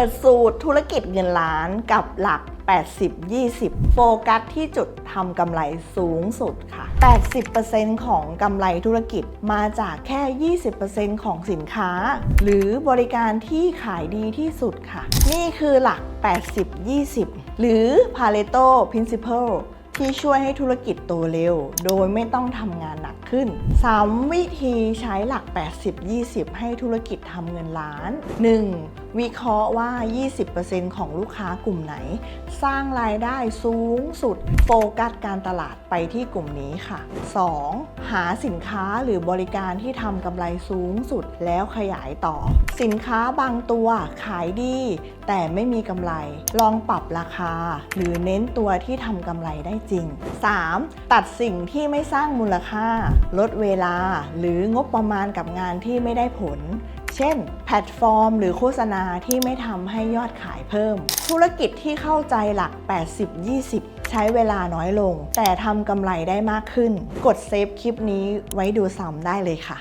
ปิดสูตรธุรกิจเงินล้านกับหลัก 80 20 โฟกัสที่จุดทำกำไรสูงสุดค่ะ 80%ของกำไรธุรกิจมาจากแค่ 20%ของสินค้า หรือบริการที่ขายดีที่สุดค่ะ นี่คือหลัก 80 20 หรือ Pareto Principle ที่ช่วยให้ธุรกิจโตเร็ว โดยไม่ต้องทำงานหนักขึ้น 3 วิธีใช้หลัก 80-20 ให้ธุรกิจทำเงินล้าน 1. วิเคราะห์ว่า 20%ของลูกค้ากลุ่มไหน สร้างรายได้สูงสุด โฟกัสการตลาดไปที่กลุ่มนี้ค่ะ 2. หาสินค้าหรือบริการที่ทำกำไรสูงสุดแล้วขยายต่อ สินค้าบางตัวขายดี แต่ไม่มีกำไร ลองปรับราคา หรือเน้นตัวที่ทำกำไรได้จริง 3. ตัดสิ่งที่ไม่สร้างมูลค่า ลดเวลาหรืองบประมาณกับงานที่ไม่ได้ผล เช่น แพลตฟอร์ม หรือโฆษณาที่ไม่ทำให้ยอดขายเพิ่ม ธุรกิจที่เข้าใจหลัก 80-20 ใช้เวลาน้อยลง แต่ทำกำไรได้มากขึ้น กดเซฟคลิปนี้ไว้ดูซ้ำได้เลยค่ะ